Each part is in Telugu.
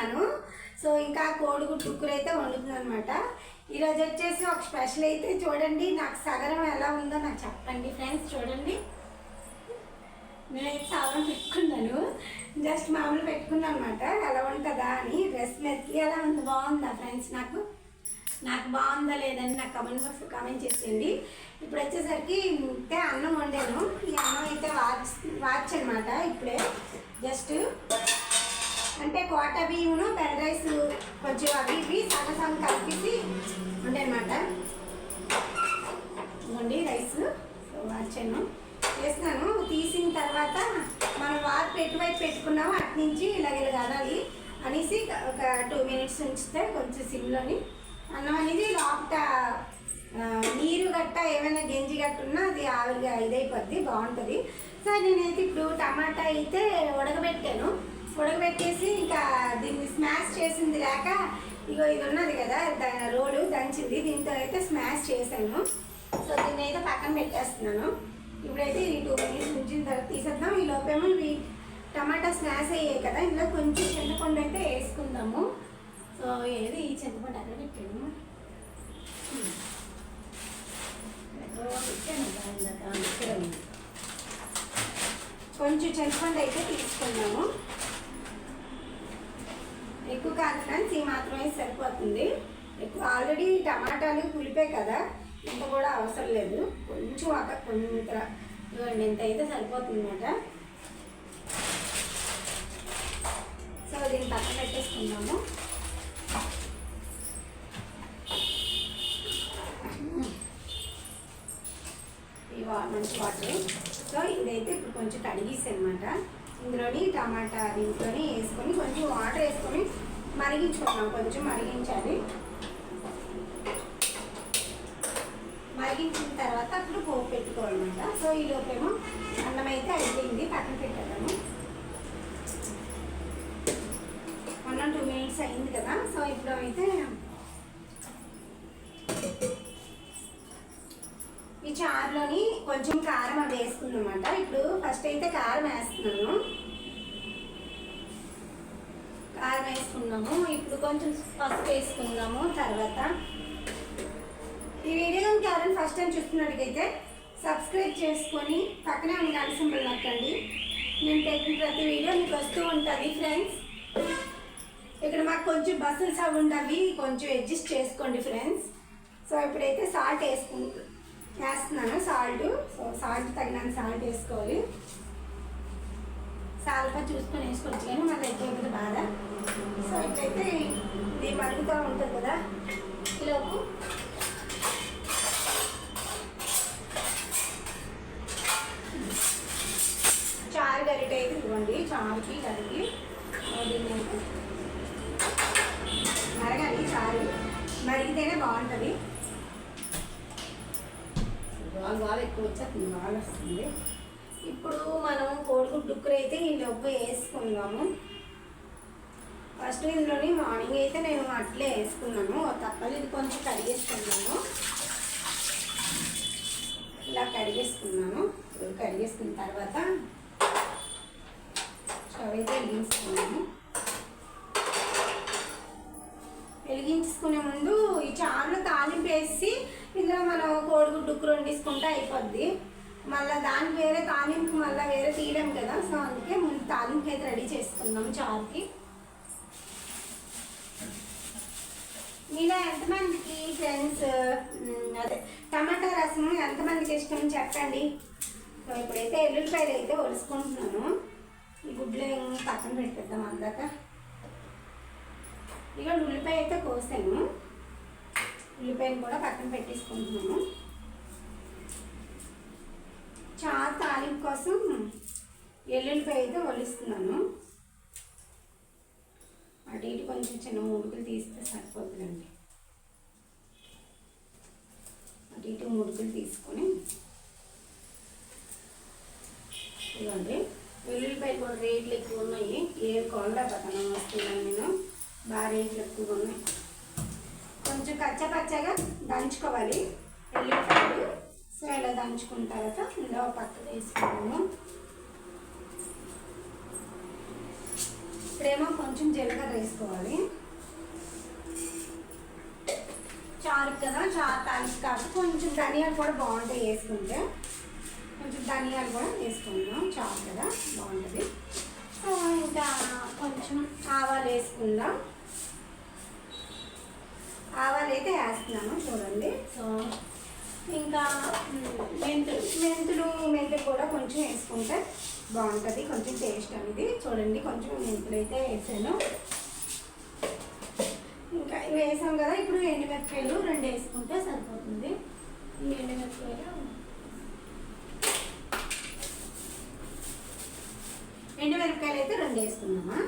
చేస్తున్నాను. సో ఇంకా కోడిగుడ్డు ఉక్కురు అయితే వండుతుంది అనమాట ఈరోజు వచ్చేసి ఒక స్పెషల్ అయితే చూడండి. నాకు సగరం ఎలా ఉందో నాకు చెప్పండి ఫ్రెండ్స్ చూడండి. నేనైతే సగరం పెట్టుకున్నాను. జస్ట్ మామూలు పెట్టుకున్నాను అనమాట ఎలా ఉంటుందా అని. డ్రెస్ మీదకి ఎలా ఉంది? బాగుందా ఫ్రెండ్స్ నాకు? నాకు బాగుందా లేదని నాకు కమెంట్ బాక్స్ కామెంట్ చేసేయండి. ఇప్పుడు వచ్చేసరికి అయితే అన్నం వండాను. ఈ అన్నం అయితే వాచ్ వాచ్ అనమాట ఇప్పుడే. జస్ట్ అంటే కోట బియ్యమును బెల్ రైస్ కొంచెం అవి ఇవి సగం సగం కలిపేసి ఉండే అనమాట ఇవ్వండి రైస్ వాచాను వేసినాను తీసిన తర్వాత మనం వారు పెట్టువైపు పెట్టుకున్నాము అటు నుంచి ఇలాగ ఇలా అనాలి అనేసి ఒక టూ మినిట్స్ ఉంచితే కొంచెం సిమ్లోని. అన్నం అనేది లోపట నీరు గట్ట ఏమైనా గెంజి గట్ట ఉన్నా అది ఆవిరిగా ఇదైపోద్ది బాగుంటుంది. సో నేనైతే ఇప్పుడు టమాటా అయితే ఉడకబెట్టాను. ఉడకబెట్టేసి ఇంకా దీన్ని స్మాష్ చేసింది లేక ఇగో ఇది ఉన్నది కదా ద- రోలు దంచింది. దీంతో అయితే స్మాష్ చేశాను. సో దీన్ని అయితే పక్కన పెట్టేస్తున్నాను. ఇప్పుడైతే ఈ టూ మినిట్స్ ఉంచిన తర్వాత తీసేద్దాం. ఈ లోపేమో ఇవి టమాటా స్మాష్ అయ్యాయి కదా ఇందులో కొంచెం చింతపండు అయితే వేసుకుందాము. సో ఏది? ఈ చింతపండు అక్కడ పెట్టాము కొంచెం చింతపండు అయితే తీసుకున్నాము ఎక్కువ కాదు ఫ్రెండ్స్ ఈ మాత్రమే సరిపోతుంది. ఎక్కువ ఆల్రెడీ టమాటాలు పులిపే కదా ఇంత కూడా అవసరం లేదు. కొంచెం ఒక కొంత ఇవ్వండి ఇంత అయితే సరిపోతుంది అనమాట సో దీన్ని పక్కన పెట్టేసుకుందాము. ఈ వా మంచి వాటర్. సో ఇదైతే ఇప్పుడు కొంచెం కడిగేసి అనమాట ఇందులోని టమాటా దీంట్లోని వేసుకొని కొంచెం వాటర్ వేసుకొని మరిగించుకున్నాం కొంచెం మరిగించాలి. మరిగించిన తర్వాత అప్పుడు పోపు పెట్టుకోవాలన్నమాట. సో ఈ లోపేమో అన్నం అయితే అయిపోయింది. పక్కన పెట్టేద్దాము. అన్నం టూ మినిట్స్ అయింది కదా. సో ఇప్పుడు అయితే ఈ చారులోని కొంచెం కారం అది వేసుకుందన్నమాట ఇప్పుడు ఫస్ట్ అయితే కారం వేస్తున్నాను. కారం వేసుకున్నాము ఇప్పుడు కొంచెం పసుపు వేసుకుందాము తర్వాత. ఈ వీడియో కనుక ఎవరైనా ఫస్ట్ టైం చూస్తున్నట్టుకైతే సబ్స్క్రైబ్ చేసుకొని పక్కనే ఉన్న గంట సింబల్ నొక్కండి. నేను పెట్టిన ప్రతి వీడియో మీకు వస్తూ ఉంటుంది ఫ్రెండ్స్ ఇక్కడ మాకు కొంచెం బస్సులు సౌండ్ అవి కొంచెం అడ్జస్ట్ చేసుకోండి ఫ్రెండ్స్ సో ఇప్పుడైతే సాల్ట్ వేసుకుంటాం వేస్తున్నాను. సాల్ట్. సో సాల్ట్ తగినంత సాల్ట్ వేసుకోవాలి. సాల్పా చూసుకొని వేసుకోవచ్చు కానీ మళ్ళీ ఎక్కువ బాధ సో ఇప్పుడైతే ఇది మరుగుతూ ఉంటుంది కదా. ఈలోపు చారు గరిట అయితే ఇవ్వండి. చారుకి గరికి దీన్ని అయితే మరగాలి. చారు మరిగితేనే బాగుంటుంది. వాళ్ళు వాళ్ళు ఎక్కువ అతని బాగా వస్తుంది. ఇప్పుడు మనం కోడిగుడ్డు ఉక్కురు అయితే ఈ డబ్బు వేసుకుందాము. ఫస్ట్ ఇందులోని మార్నింగ్ అయితే నేను అట్లే వేసుకున్నాను. తప్పలేదు తప్పలు ఇది కొంచెం కడిగేసుకున్నాను. ఇలా కడిగేసుకున్నాను. ఇప్పుడు కడిగేసుకున్న తర్వాత స్టవ్ అయితే వెలిగించుకున్నాము వెలిగించుకునే ముందు ఈ చారులో తాలింపు వేసి ఇందులో మనం కోడిగుడ్డు రెండు తీసుకుంటే అయిపోద్ది. మళ్ళీ దానికి వేరే తాలింపు మళ్ళీ వేరే తీయడం కదా సో అందుకే ముందు తాలింపు అయితే రెడీ చేసుకున్నాం చారుకి. మీలో ఎంతమందికి ఫ్రెండ్స్ అదే టమాటా రసం ఎంతమందికి ఇష్టం చెప్పండి. సో ఇప్పుడైతే ఎల్లుల్లిపాయలు అయితే ఒలుసుకుంటున్నాను. ఈ గుడ్లు పక్కన పెట్టేద్దాం అందాక. ఇక ఉల్లిపాయ అయితే కోసాను. ఉల్లిపాయలు కూడా పక్కన పెట్టేసుకుంటున్నాను. చారు తాలింపు కోసం ఎల్లుల్లిపాయ అయితే వలుస్తున్నాను అటు ఇటు కొంచెం చిన్న ముడుకులు తీస్తే సరిపోతుందండి. అటు ఇటు ముడుకులు తీసుకొని ఇవ్వండి. వెల్లుల్లిపాయలు కూడా రేట్లు ఎక్కువ ఉన్నాయి. ఏ కొనలేకపోతాను వస్తున్నాను నేను. బాగా రేట్లు ఎక్కువగా ఉన్నాయి. కొంచెం కచ్చా పచ్చగా దంచుకోవాలి. ఎల్లిపాయలు సో ఇలా దంచుకున్న తర్వాత ఇందులో పక్క వేసుకున్నాము ఇప్పుడేమో కొంచెం జీలకర్ర వేసుకోవాలి. చారు కదా చారు తాలింపు కాదు. కొంచెం ధనియాలు కూడా బాగుంటాయి వేసుకుంటే. కొంచెం ధనియాలు కూడా వేసుకుందాం. చారు కదా బాగుంటుంది. సో ఇంకా కొంచెం ఆవాలు వేసుకుందాం. అయితే వేస్తున్నాను చూడండి. సో ఇంకా మెంతులు. మెంతులు మెంతులు కూడా కొంచెం వేసుకుంటే బాగుంటుంది. కొంచెం టేస్ట్ అనేది. చూడండి కొంచెం మెంతులు అయితే వేసాను. ఇంకా వేసాం కదా ఇప్పుడు ఎండుమిరపకాయలు రెండు వేసుకుంటే సరిపోతుంది. ఈ ఎండుమిరపకాయలు. ఎండుమిరపకాయలు అయితే రెండు వేసుకుందామా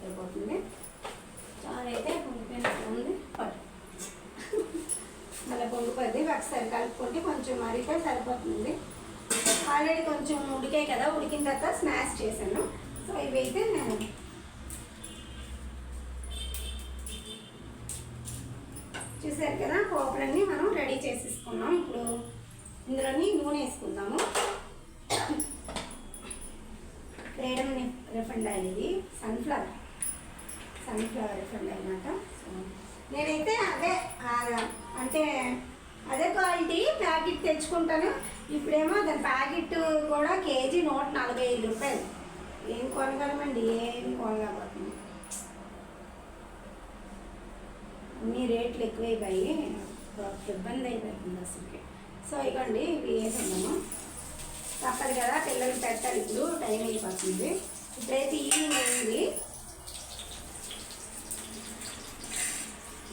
సరిపోతుంది. చాలా అయితే ఒకసారి కలుపుకుంటే కొంచెం మరిగితే సరిపోతుంది. ఆల్రెడీ కొంచెం ఉడికాయి కదా ఉడికిన తర్వాత స్మాష్ చేశాను. సో ఇవైతే చూసారు కదా పోపులన్నీ మనం రెడీ చేసేసుకున్నాం. ఇప్పుడు ఇందులోని నూనె వేసుకుందాము. ఫ్రీడమ్ రిఫండ్ ఆయిల్ ఇది సన్ఫ్లవర్ సన్ఫ్లవర్ రిఫండ్ అనమాట సో నేనైతే అదే అంటే అదే క్వాలిటీ ప్యాకెట్ తెచ్చుకుంటాను. ఇప్పుడేమో దాని ప్యాకెట్ కూడా కేజీ నూట నలభై ఐదు రూపాయలు. ఏం కొనగలమండి ఏం కొనగలబోతుంది అన్ని రేట్లు ఎక్కువైపోయి ఇబ్బంది అయిపోతుంది అసలుకి. సో ఇవ్వండి ఇవి వేసుకున్నాము తప్పదు కదా పిల్లలు పెట్టాలి ఇప్పుడు టైం అయిపోతుంది. ఇప్పుడైతే ఈవినింగ్ అయింది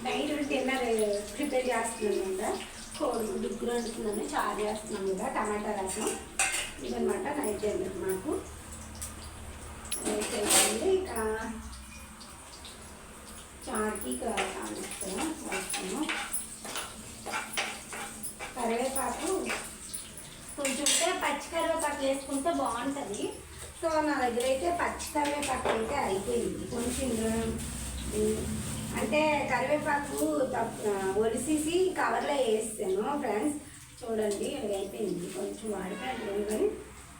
నైట్ డిన్నర్ ప్రిపేర్ చేస్తున్నాను కోడి దుగ్గులు వండుతున్నాను చారు చేస్తున్నాను కదా టమాటా రసం. ఇదనమాట నైట్ డిన్నర్ మాకు. నైట్ అయిపోయింది ఇక చారుకి కాలుస్తాను కరివేపాకు కొంచెం పచ్చి కరివేపాకు వేసుకుంటే బాగుంటుంది. సో నా దగ్గర అయితే పచ్చి కరివేపాకు అయితే అయిపోయింది. కొంచెం అంటే కరివేపాకు తప్ప- ఒలిసేసి కవర్లో వేస్తాను ఫ్రెండ్స్ చూడండి ఇది అయిపోయింది. కొంచెం వాడిపోయింది కానీ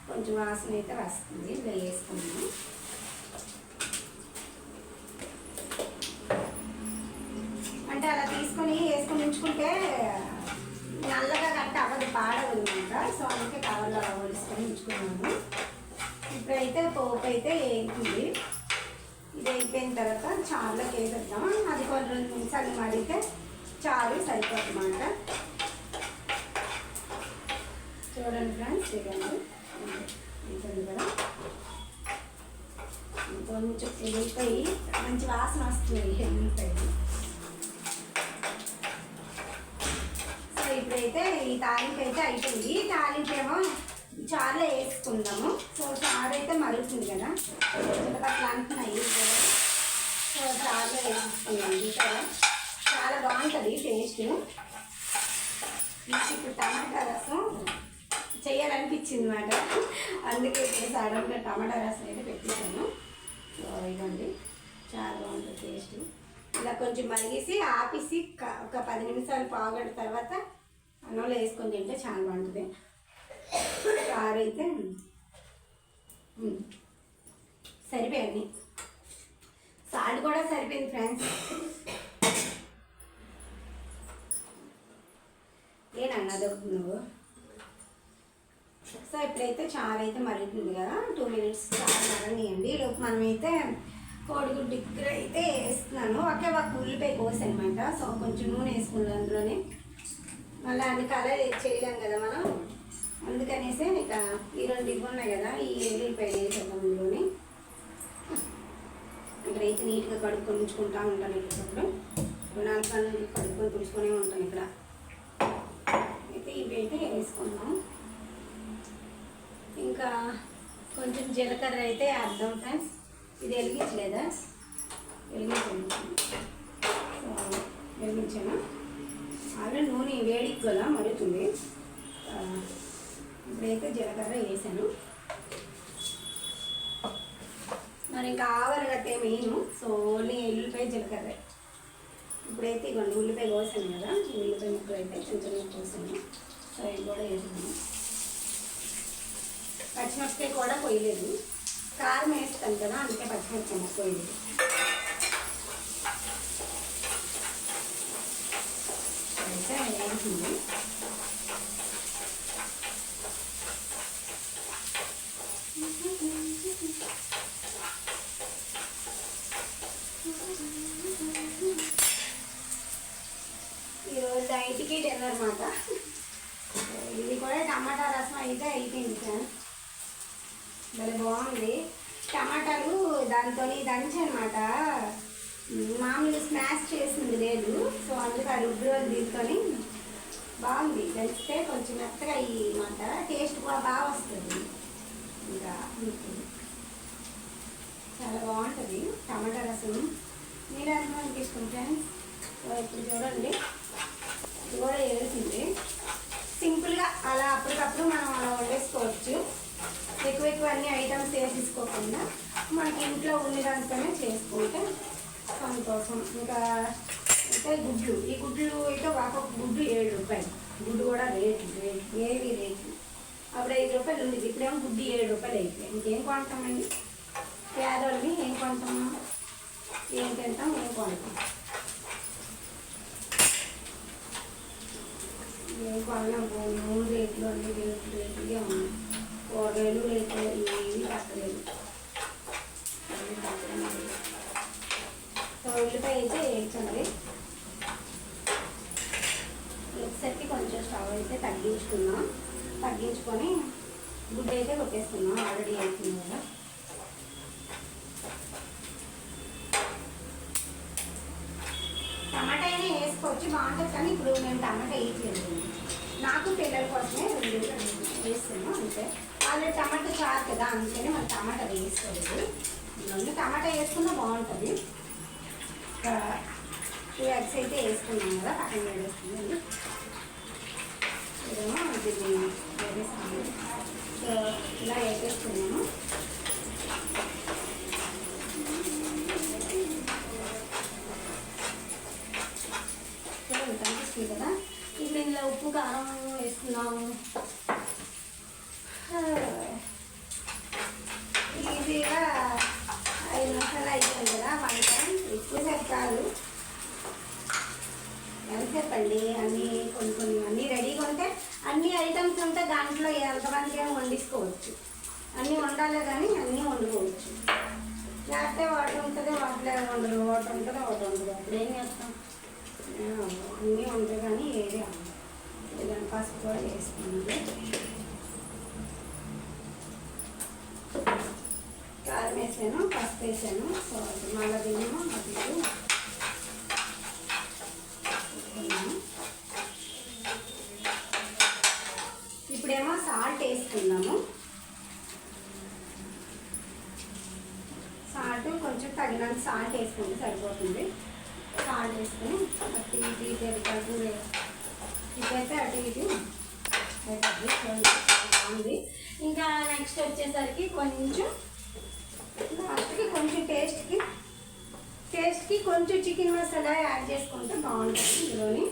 కొంచెం వాసన అయితే వస్తుంది. ఇలా వేసుకున్నాను. అంటే అలా తీసుకొని వేసుకొని ఉంచుకుంటే నల్లగా కట్ట అవ్వదు పాడదు అనమాట. సో అందుకే కవర్లో వేసుకొని ఉంచుకున్నాను. ఇప్పుడైతే పోపు అయితే వేస్తుంది ఇది అయిపోయిన తర్వాత చారులోకి వేసేద్దాం. అది కొన్ని రెండు నిమిషాలు మడితే చారు సరిపోతుందన్నమాట. చూడండి ఫ్రెండ్స్ ఇదండి ఇదండి కదా కొంచెం ఎగిరిపోయి మంచి వాసన వస్తుంది. ఎగిరిపోయి. సో ఇప్పుడైతే ఈ తాలింపు అయితే అయిపోయింది. తాలింపు ఏమో చారులో వేసుకుందాము. సో చారు అయితే మరుగుతుంది కదా. అట్లా అంటున్నాయి కదా సో చారులో వేసుకుందాం చూసారా చాలా బాగుంటుంది టేస్ట్. ఇప్పుడు టమాటా రసం చేయాలనిపించింది అనమాట అందుకే ఇప్పుడు సడన్గా టమాటా రసం అయితే పెట్టేశాను సో ఇదండి చాలా బాగుంటుంది టేస్ట్. ఇలా కొంచెం మరిగేసి ఆపేసి ఒక పది నిమిషాలు పావుగంట తర్వాత అన్నంలో వేసుకొని తింటే చాలా బాగుంటుంది. కారైతే అయితే సాల్ట్ కూడా సరిపోయింది ఫ్రెండ్స్. ఏనన్నది ఒక నువ్వు? సో ఇప్పుడైతే చారు అయితే మరుగుతుంది కదా టూ మినిట్స్ చారు మరగనియండి. లోపు మనమైతే కోడిగుడ్డు దగ్గర అయితే వేస్తున్నాను. ఒకే ఒక ఉల్లిపాయ కోసి అనమాట. సో కొంచెం నూనె వేసుకున్నాను అందులోనే. మళ్ళీ అన్ని కలర్ చేయలేం కదా మనం. అందుకనేసే ఇక ఈ రెండు ఇవి ఉన్నాయి కదా ఈ ఎల్లుల్లిపాయలు వేసేద్దాం ఇక్కడ ఇక్కడైతే నీట్గా కడుక్కొని ఉంచుకుంటా ఉంటాను ఇప్పుడు రుణాలు పనులు కడుక్కొని పుడుచుకునే ఉంటాను ఇక్కడ. అయితే ఇవి అయితే వేసుకున్నాం ఇంకా కొంచెం జీలకర్ర అయితే అర్థం ఫ్రెండ్స్. ఇది వెలిగించలేదా వెలిగించండి వెలిగించాను ఆల్రెడీ నూనె వేడికి కదా మరుగుతుంది. ఇప్పుడైతే జీలకర్ర వేసాను. మరి ఇంకా ఆవలు మెయిన్ సో ఓన్లీ ఉల్లిపాయ జీలకర్ర. ఇప్పుడైతే ఇవ్వండి ఉల్లిపాయ కోసాను కదా ఉల్లిపాయ ముక్కలు అయితే చిన్న చిన్న కోసాను. సో ఇవి కూడా వేసాను. పచ్చిమిరపకాయ కూడా పోయలేదు. కారం వేస్తాను కదా అందుకే పచ్చిమిరపకాయ పోయలేదు అయితే వేసింది ఈరోజు నైట్కి డిన్నర్ అనమాట ఇది కూడా టమాటా రసం అయితే అయిపోయింది సార్ భలే బాగుంది. టమాటాలు దాంతో దంచి అనమాట మామూలు స్మాష్ చేసింది లేదు. సో అందుకు ఆ రుబ్బు రోజు దీంతో బాగుంది. దంచితే కొంచెం మెత్తగా అయ్యి అనమాట టేస్ట్ కూడా బాగా వస్తుంది. ఇంకా చాలా బాగుంటుంది టమాటా రసం. మీరు అనుభవానికి ఇష్టం ఫ్రెండ్స్. ఇప్పుడు చూడండి. ఇది కూడా వేసింది సింపుల్గా అలా అప్పటికప్పుడు మనం అలా వండేసుకోవచ్చు. ఎక్కువ ఎక్కువ అన్ని ఐటమ్స్ వేసేసుకోకుండా మనకి ఇంట్లో ఉండే చేసుకుంటే సంతోషం. ఇంకా అంటే గుడ్లు. ఈ గుడ్లు అయితే ఒక్కొక్క గుడ్డు ఏడు రూపాయలు. గుడ్డు కూడా రేటు రేటు ఏవి రేటు. అప్పుడు ఐదు రూపాయలు ఉంది ఇప్పుడేమో గుడ్డు ఏడు రూపాయలు అయిపోయాయి. ఇంకేం కొంటామండి? పేదోళ్ళని ఏం కొంటాము? ఏం తింటాం ఏం కొంటాం ఏం కొనలేం నూనె రేట్లు అన్ని రేట్లు రేట్లుగా ఉన్నాయి కూరగాయలు రేట్లు ఏవి తగ్గలేదు అన్నీ ఉల్లిపాయ అయితే వేయించండి వచ్చేసరికి కొంచెం స్టవ్ అయితే తగ్గించుకున్నాం తగ్గించుకొని గుడ్డ అయితే కొట్టేస్తున్నాం ఆల్రెడీ అవుతుంది కదా టమాటా అయినా టేస్ట్ బాగుంటుంది కానీ ఇప్పుడు మేము టమాటా వేయట్లేదు నాకు పిల్లల కోసమే రెండు వేస్తాను అంతే. వాళ్ళు టమాటా చారు కదా అందుకనే మనం టమాటా వేసుకోలేదు రెండు టమాటా వేసుకున్నా బాగుంటుంది. టూ ఎగ్స్ అయితే వేసుకున్నాం కదా పక్కన వేసేస్తుంది ఇదేమో దీన్ని వేసేస్తాము సో ఇలా వేసేస్తున్నాము చూడండి కనిపిస్తుంది కదా ఇప్పుడు ఇందులో ఉప్పు కారం వేసుకున్నాము ఈజీగా ఐదు నిమిషాలు అయిపోయింది కదా వంట ఎక్కువసేపు కాదు ఎంతసేపు అండి? అన్నీ కొన్ని కొన్ని అన్నీ రెడీగా ఉంటే అన్ని ఐటమ్స్ ఉంటే దాంట్లో ఎంతమందికి ఏమో వండించుకోవచ్చు అన్నీ వండాలి కానీ అన్నీ వండుకోవచ్చు. లేకపోతే వాటర్ ఉంటుంది వాటిలో వండదు వాటర్ ఉంటుంది ఒకటి ఉండదు? అప్పుడు ఏం చేస్తాం? అన్నీ ఉంటాయి కానీ ఏది ఏదైనా పసుపు కూడా వేసుకున్నది కారం వేసాను పసుపు వేసాను. సో అది మళ్ళీ బియ్యము అది ఇది వేసుకున్నాను. ఇప్పుడేమో సాల్ట్ సాల్ట్ కొంచెం తగినంత సాల్ట్ వేసుకుంటే సరిపోతుంది. సాల్ట్ వేసుకుని అటు ఇది ఇటు ఇటు అటు అటు ఇంకా నెక్స్ట్ వచ్చేసరికి కొంచెం లాస్ట్కి కొంచెం టేస్ట్కి టేస్ట్కి కొంచెం చికెన్ మసాలా యాడ్ చేసుకుంటే బాగుంటుంది ఇందులోని.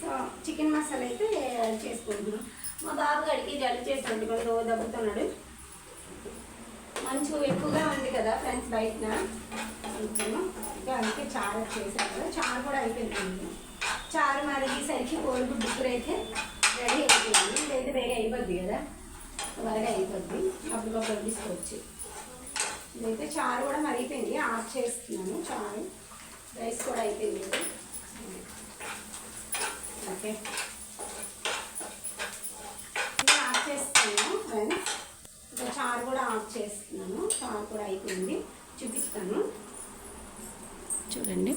సో చికెన్ మసాలా అయితే యాడ్ చేసుకుంటున్నాం. మా బాబు గడికి జలుబు చేసినట్టు కొంచెం దగ్గుతున్నాడు మంచు ఎక్కువగా ఉంది కదా ఫ్రెండ్స్ బయట అందుకని ఇంకా అందుకే చారు చేశాను చారు కూడా అయిపోయింది. చారు మరిగేసరికి కోడిగుడ్డు కూర అయితే రెడీ అయిపోయింది. ఇదైతే వేరే అయిపోద్ది కదా త్వరగా అయిపోద్ది. అప్పుడు తీసుకోవచ్చు ఇదైతే చారు కూడా మరిగిపోయింది. ఆఫ్ చేస్తున్నాను చారు. రైస్ కూడా అయిపోయింది. ఓకే ఇది ఆఫ్ ఫ్రెండ్స్ ఇంకా చారు కూడా ఆఫ్ చేస్తున్నాను. చారు కూడా అయిపోయింది. చూపిస్తాను. చూడండి.